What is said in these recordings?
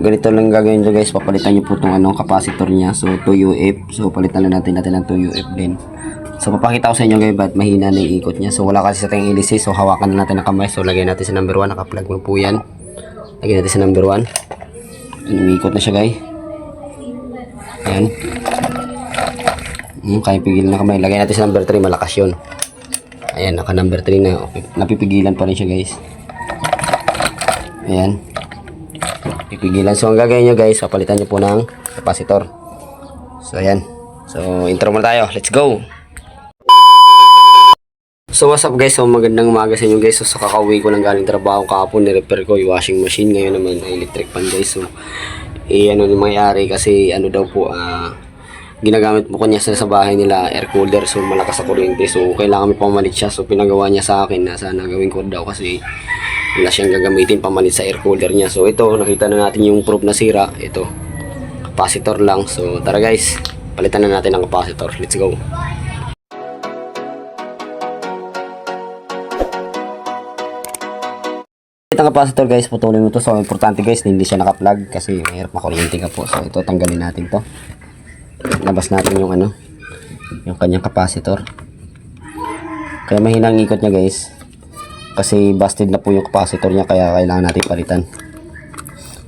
ganito lang gagawin nyo guys. Papalitan nyo po itong ano, capacitor niya. So, 2 UF. So, palitan lang natin natin ng 2 UF din. So, papakita ko sa inyo guys, ba't mahina na yung ikot niya. So, wala kasi sa tayong hélice. So, hawakan na natin ang kamay. So, lagay natin sa number 1. Naka-plug mo po yan. Lagay natin sa number 1. Umiikot na siya guys. Ayan. Hmm, kaya pigil na kamay. Lagay natin sa number 3. Malakas yun. Ayan, naka number 3 na. Napipigilan pa rin siya guys. Ayan. Pipigilan. So, ang gagawin nyo guys, papalitan nyo po ng capacitor. So, ayan. So, intro muna tayo. Let's go! So, what's up guys? So, magandang umaga sa inyo guys. So, sa kakauwi ko lang galing trabaho kahapon, ni-repair ko yung washing machine. Ngayon naman, ay electric fan guys. So, eh, ano yung mangyari kasi ano daw po, ah, ginagamit po ko sa bahay nila air cooler so malakas sa kuryente so kailangan may pamalit siya so pinagawa niya sa akin na sana gawin ko daw kasi wala siyang gagamitin pamalit sa air cooler niya so ito nakita na natin yung proof na sira ito capacitor lang so tara guys palitan na natin ang capacitor let's go ang capacitor guys, putulin mo to. So, importante guys, hindi siya naka-plug kasi mahirap makuryente ka po. So, ito tanggalin natin to. Labas natin yung ano, yung kanyang capacitor. Kaya mahina ang ikot niya guys. Kasi busted na po yung capacitor niya kaya kailangan natin palitan.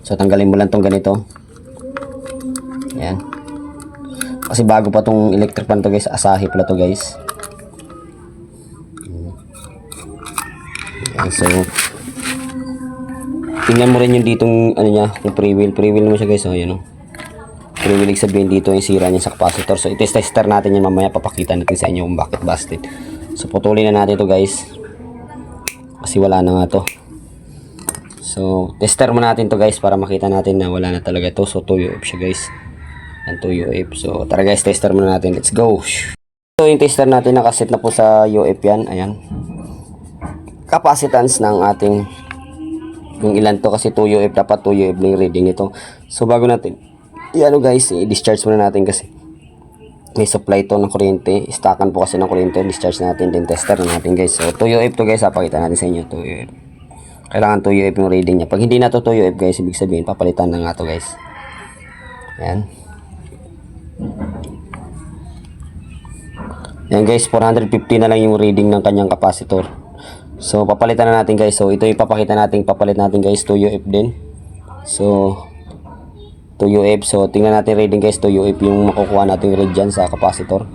So, tanggalin mo lang tong ganito. Ayan. Kasi bago pa tong electric fan to guys, asahi pala to guys. Ayan, so, Tingnan mo rin yung ditong ano niya, yung pre-wheel. Pre-wheel naman siya guys, oh, yan oh. Pre-wheel ibig sabihin dito yung sira niya sa capacitor. So, itest-tester natin yan mamaya. Papakita natin sa inyo kung bakit busted. So, putulin na natin to guys. Kasi wala na nga to. So, tester mo natin to guys para makita natin na wala na talaga to. So, 2 UF siya guys. Yan 2 UF. So, tara guys, tester muna natin. Let's go. So, yung tester natin nakaset na po sa UF yan. Ayan. Capacitance ng ating yung ilan to kasi 2 UF dapat 2 UF na yung reading nito so bago natin ano guys i-discharge muna natin kasi may supply to ng kuryente. Stackan po kasi ng kuryente. Discharge natin din. Tester na natin guys. So 2 UF to guys papakita natin sa inyo. 2 UF kailangan 2 UF yung reading niya. Pag hindi na to 2 UF guys ibig sabihin papalitan na nga to guys. Yan yan guys. 450 na lang yung reading ng kanyang capacitor. So, papalitan na natin guys. So, ito yung papakita natin. Papalit natin guys. 2 UF din. So, 2 UF. So, tingnan natin reading guys. 2 UF yung makukuha natin read dyan sa capacitor.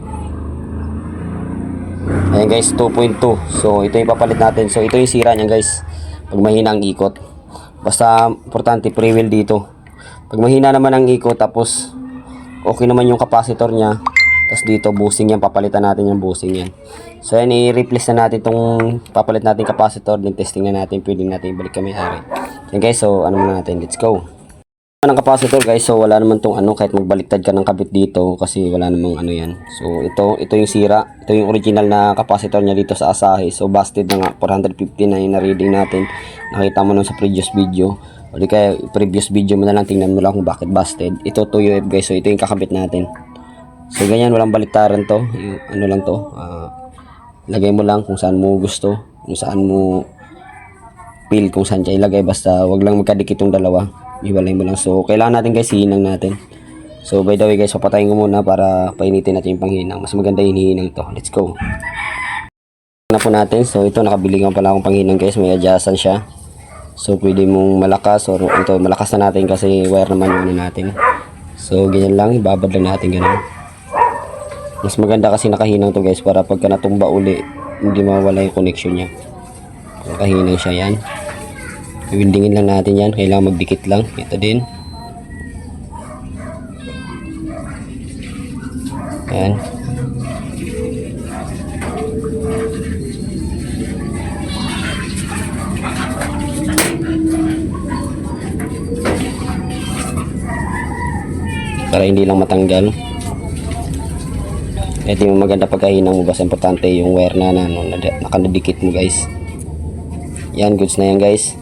Ayan guys, 2.2. So, ito yung papalit natin. So, ito yung sira niyan guys. Pag mahina ang ikot. Basta, importante, pre-wheel dito. Pag mahina naman ang ikot, tapos, okay naman yung capacitor niya. Tapos dito, busing yan. Papalitan natin yung busing yan. So, yan, i-replace na natin itong papalit natin capacitor. Then, testing na natin. Pwede natin ibalik kami hari. Yan guys, so, ano muna natin. Let's go. Ng capacitor guys, so wala naman tong ano, kahit magbaliktad ka ng kabit dito kasi wala namang ano yan. So, ito, ito yung sira. Ito yung original na capacitor niya dito sa Asahi. So, busted na nga. 450 na yung na-reading natin. Nakita mo nun sa previous video. O di kaya, previous video mo na lang, tingnan mo lang kung bakit busted. Ito 2 UF guys, so ito yung kakabit natin. So ganyan, walang baliktaran to. Yung, ano lang to. ah, lagay mo lang kung saan mo gusto. Kung saan mo feel kung saan siya ilagay. Basta wag lang magkadikit yung dalawa. Iwalay mo lang. So kailangan natin guys, hihinang natin. So by the way guys, papatayin ko muna para painitin natin yung panghinang. Mas maganda yung hihinang to. Let's go. Na po natin. So ito, nakabili nga pala akong panghinang guys. May adjustan siya. So pwede mong malakas or ito, malakas na natin kasi wire naman yung ano natin. So ganyan lang, ibabad lang natin ganun. Mas maganda kasi nakahinang to guys para pagka natumba uli, hindi mawala yung connection niya. Nakahinang siya yan. Iwindingin lang natin yan. Kailangan magdikit lang. Ito din. Yan. Para hindi lang matanggal. Ito yung maganda pagkahinang mo basta importante yung wire na, na nakadikit mo guys. Yan, goods na yan guys.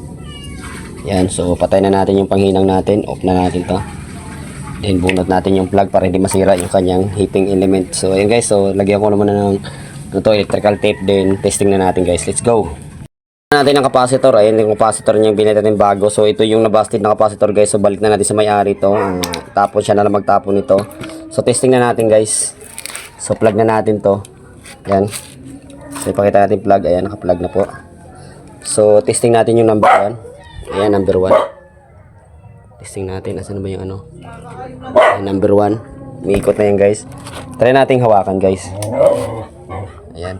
Yan, so patay na natin yung panghinang natin. Off na natin to. Then bunot natin yung plug para hindi masira yung kanyang heating element. So ayan guys, so lagyan ko naman na ng ito, electrical tape. Then testing na natin guys. Let's go. natin ang capacitor. Ayan yung capacitor niya binili natin bago. So ito yung nabasted na capacitor guys. So balik na natin sa may-ari to. Uh, tapon siya na lang magtapon nito. So testing na natin guys. So plug na natin to. Ayan. So ipakita natin plug. Ayan naka-plug na po. So testing natin yung number 1. Ayan number 1. Testing natin. Asan ba yung ano? Ayan, number 1. Umiikot na yan guys. Try nating hawakan guys. Ayan.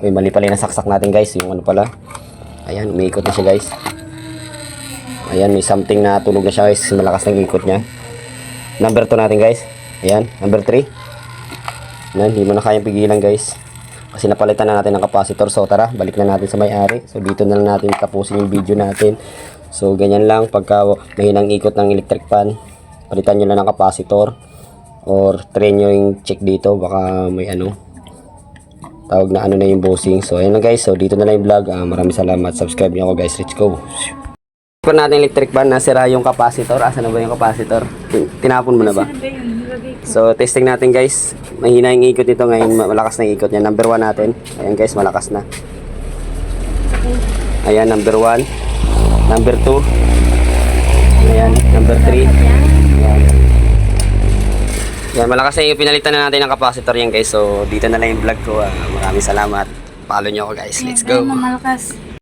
Uy, mali pala yung nasaksak natin guys. Yung ano pala. Ayan, umiikot na siya guys. Ayan, may something na tunog na siya guys. Malakas ng ikot niya. Number 2 natin guys. Ayan, number 3. Ayan, hindi mo na kayang pigilan guys. Kasi napalitan na natin ng capacitor. So tara, balik na natin sa may-ari. So dito na lang natin tapusin yung video natin. So ganyan lang pagka mahinang ikot ng electric fan. Palitan nyo lang ng capacitor. Or try nyo yung check dito. Baka may ano, tawag na ano na yung bossing. So, ayun lang guys. So, dito na lang yung vlog. Ah, maraming salamat. Subscribe niyo ako guys. Let's go. Kung natin electric fan, nasira yung capacitor. Asa na ba yung capacitor? Tin- Tinapon mo na ba? So, testing natin guys. Mahina yung ikot nito ngayon. ma- Malakas na ikot niya. Number 1 natin. Ayan guys, malakas na. Ayan, number 1. Number 2. Ayan, number 3. Ayan. Yan, malakas na yung pinalitan na natin ng capacitor yan guys. So, dito na lang yung vlog ko. Ah, maraming salamat. Follow nyo ako guys. Let's go. malakas.